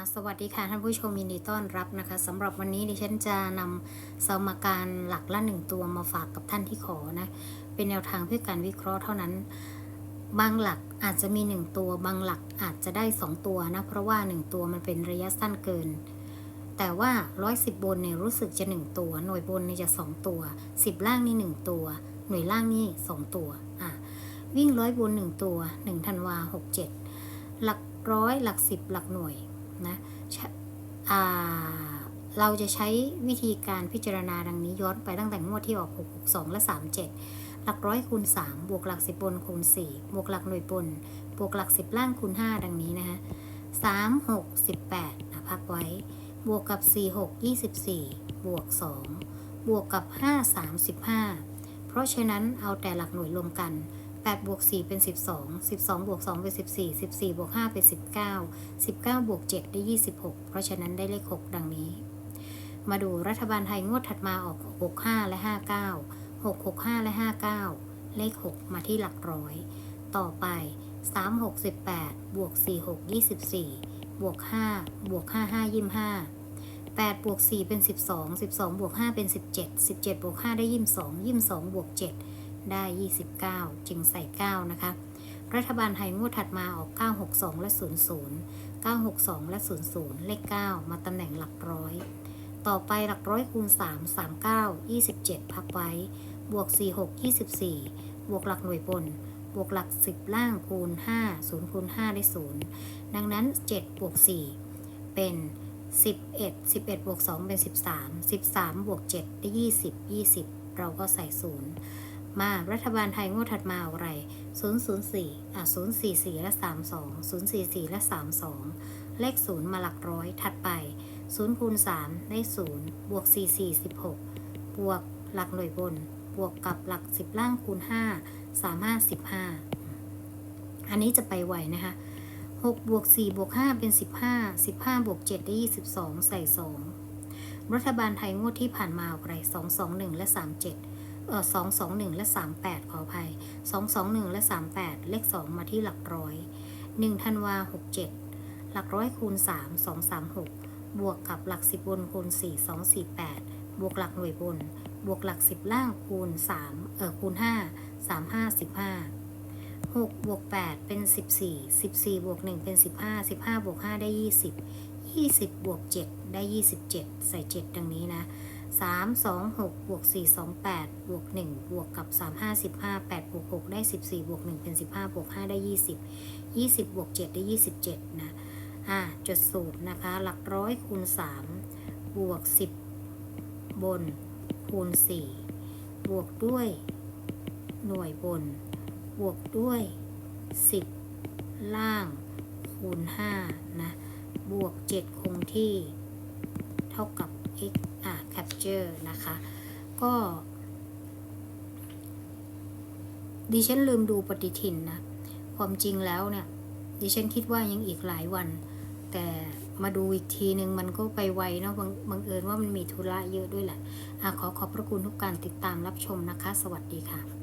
ะสวัสดีค่ะท่านผู้ชมยินดีต้อนรับนะคะสำหรับวันนี้ดิฉันจะนำสมการหลักละหนึ่งตัวมาฝากกับท่านที่ขอนะ เป็นแนวทางเพื่อการวิเคราะห์เท่านั้น บางหลักอาจจะมี 1 ตัว บางหลักอาจจะได้ 2 ตัวนะ เพราะว่า 1 ตัวมันเป็นระยะสั้นเกิน แต่ว่า 110 บนเนี่ยรู้สึกจะ 1 ตัว หน่วยบนเนี่ยจะ 2 ตัว 10 ล่างนี่ 1 ตัว หน่วยล่างนี่ 2 ตัวอะวิ่งร้อยบน 1 ตัว1ธันวา67 หลักร้อยหลัก 10 หลักหน่วย นะเราจะใช้วิธีการพิจารณาดังนี้ย้อนไปตั้งแต่งวดที่ออก 662 และ 37 หลักร้อยคูณ 3 บวกหลัก 10 บนคูณ 4 บวกหลักหน่วยบน บวกหลัก 10 ล่างคูณ 5 ดังนี้นะคะ3 6 18นะพักไว้ บวกกับ 4 6 24 บวก 2 บวกกับ 5 35 เพราะฉะนั้นเอาแต่หลักหน่วยรวมกัน 8บวก4เป็น 12 12บวก2เป็น 14 14บวก5เป็น 19 19บวก7ได้ 26 เพราะฉะนั้นได้เลข 6 ดังนี้ มาดูรัฐบาลไทยงวดถัดมาออก 65 และ 59 665 และ 59 เลข 6 มาที่หลักร้อย ต่อไป 368บวก4 6 24บวก5บวก5 5 25 8บวก4เป็น 12 12บวก5เป็น 17 17บวก5ได้ 22 22บวก7 ได้ 29 จึงใส่ 9 นะคะ รัฐบาลไทยงวดถัดมาออก 962 และ 00 962 และ 00 เลข 9 มาตำแหน่งหลักร้อย ต่อไปหลักร้อยคูณ 3 39 27 พักไว้ บวก 46 24 บวกหลักหน่วยบน บวกหลัก 10 ล่างคูณ 5 0คูณ5ได้ 0 ดังนั้น 7 บวก 4 เป็น 11 11 บวก 2 เป็น 13 13 บวก 7 ได้ 20 20 เราก็ใส่ 0 มารัฐบาลไทยงวดถัดมาอะไร004อะ044 และ 32 044 และ 32 เลข 0 มาหลักร้อยถัดไป 0 คูณ 3 ได้ 0 บวก 4 4 16 บวกหลักหน่วยบน บวกกับหลัก 10 ล่างคูณ 5 3 5 15 อันนี้จะไปไวนะคะ6บวก4บวก5เป็น 15 15 บวก 7 ได้ 22 ใส่ 2 รัฐบาลไทยงวดที่ผ่านมาอะไร221 และ 37 เออ221และ 38 ขออภัย 221 และ 38 เลข 2 มาที่หลักร้อย 1 ธันวา 67 หลักร้อยคูณ 3 236 บวกกับหลัก 10บนคูณ 4 248 บวกหลักหน่วยบน บวกหลัก 10 ล่างคูณ3เออคูณ 5 3 5 15 6บวก8เป็น 14 14บวก1เป็น 15 15บวก5ได้ 20 20บวก7ได้ 27 ใส่ 7 ดังนี้นะ 3 2 6บวก4 2 8บวก1บวกกับ 3 5 15 8บวก6ได้ 14บวก1เป็น 15บวก5ได้ 20 20บวก7ได้ 27 นะอ่าจดสูตรนะคะ หลักร้อยคูณ 3 บวก 10 บน คูณ 4 บวกด้วย หน่วยบน บวกด้วย 10 ล่าง คูณ 5 นะ บวก 7 คงที่ เท่ากับ x Manager นะคะ ก็ดิฉันลืมดูปฏิทินนะ ความจริงแล้วเนี่ย ดิฉันคิดว่ายังอีกหลายวัน แต่มาดูอีกทีหนึ่งมันก็ไปไวเนาะบางบังเอิญว่ามันมีธุระเยอะด้วยแหละอะขอขอบพระคุณทุกการติดตามรับชมนะคะ สวัสดีค่ะ